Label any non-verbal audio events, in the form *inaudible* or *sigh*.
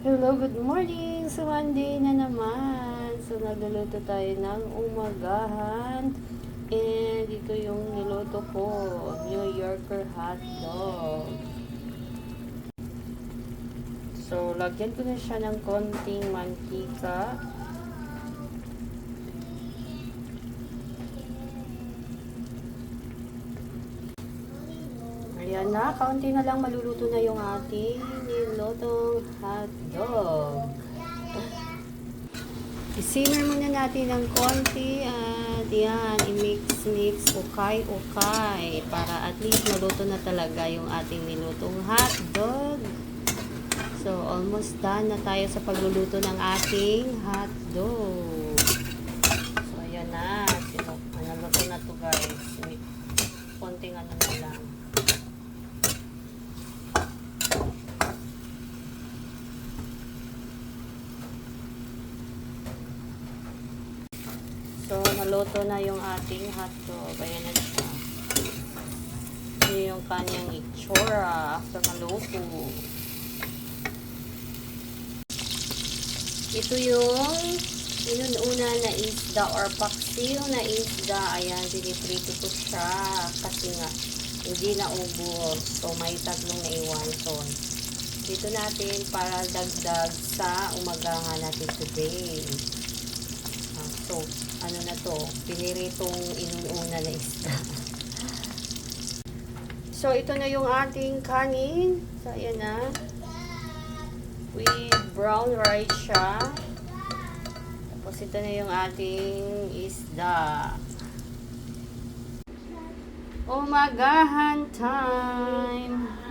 Hello, good morning! So, Monday na naman. So, nagluluto tayo ng umagahan. And ito yung niluto ko, New Yorker hot dog. So, lagyan ko na siya ng konting mantika. Ayan na, kaunti na lang maluluto na yung ating nilutong hotdog. I-simmer muna natin ng konti at yan, i-mix-mix, ukay-ukay para at least naluto na talaga yung ating nilutong hotdog. So, almost done na tayo sa pagluluto ng ating hotdog. So, ayan na. Sino, ano, na to guys. Konting ano na lang. So, naluto na yung ating hotdog. Ayan na siya. Yun yung kanyang itsura after maluto. Ito yung inununa na isda or paksiw na isda. Ayan, piniprito ko siya kasi nga hindi na ubos. So, may tatlong naiwan. So, dito natin para dagdag sa umagahan natin today. So, ano na to? Piniritong inununa na isda. *laughs* so, ito na yung ating kanin. So, ayan na with brown rice siya. Tapos ito na yung ating isda. Umagahan time.